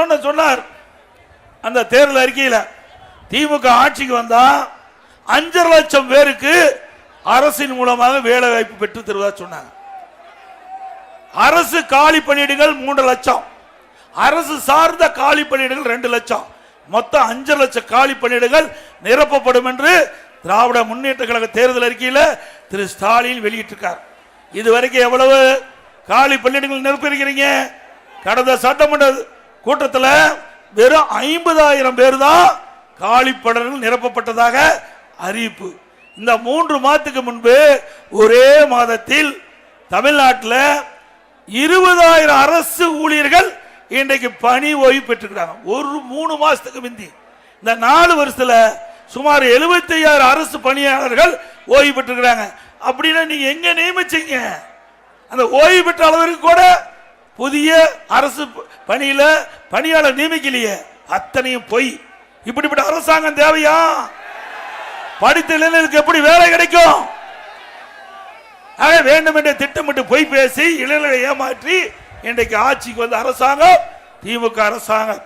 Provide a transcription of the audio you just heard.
பண்ணணும்னு சொன்னார். அந்த தேர்தல் அறிக்கையில் திமுக ஆட்சிக்கு வந்தா அஞ்சரை லட்சம் பேருக்கு அரசின் மூலமாக வேலை வாய்ப்பு பெற்று தருவதா சொன்னாங்க. அரசு காலி பணியிடங்கள் மூன்று லட்சம். அரசு சார்ந்த காலி பணியிடங்கள் ரெண்டு லட்சம். மொத்தம் அஞ்சு லட்சம் காலி பணியிடங்கள் நிரப்பப்படும் என்று திராவிட முன்னேற்ற கழக தேர்தல் அறிக்கையில் திரு ஸ்டாலின் வெளியிட்டிருக்கார். இதுவரைக்கும் எவ்வளவு காலி பணியிடங்கள் நிரப்பியிருக்கிறீங்க? கடந்த சட்டமன்ற கூட்டத்தில் வெறும் ஐம்பதாயிரம் பேர் தான் காலிப்படர்கள் நிரப்பப்பட்டதாக அறிவிப்பு. இந்த மூன்று மாதத்துக்கு முன்பு ஒரே மாதத்தில் தமிழ்நாட்டில் இருபதாயிரம் அரசு ஊழியர்கள் இன்றைக்கு பணி ஓய்வு பெற்றுக்கிறாங்க ஒரு மூணு மாதத்துக்கு முந்தி. இந்த நாலு வருஷத்தில் சுமார் 75000 அரசு பணியாளர்கள் ஓய்வு பெற்றுக்கிறாங்க அப்படின்னா நீங்கள் எங்கே நியமிச்சீங்க? அந்த ஓய்வு பெற்ற அளவிற்கு கூட புதிய அரசு பணியில் பணியாளர் நியமிக்கலையே. அத்தனையும் பொய் இப்படிப்பட்ட அரசாங்கம் தேவையா? படித்த இளைஞருக்கு எப்படி வேலை கிடைக்கும்? ஆக வேண்டும் என்று திட்டமிட்டு பொய் பேசி இளைஞர்களை ஏமாற்றி இன்றைக்கு ஆட்சிக்கு வந்த அரசாங்கம் திமுக அரசாங்கம்.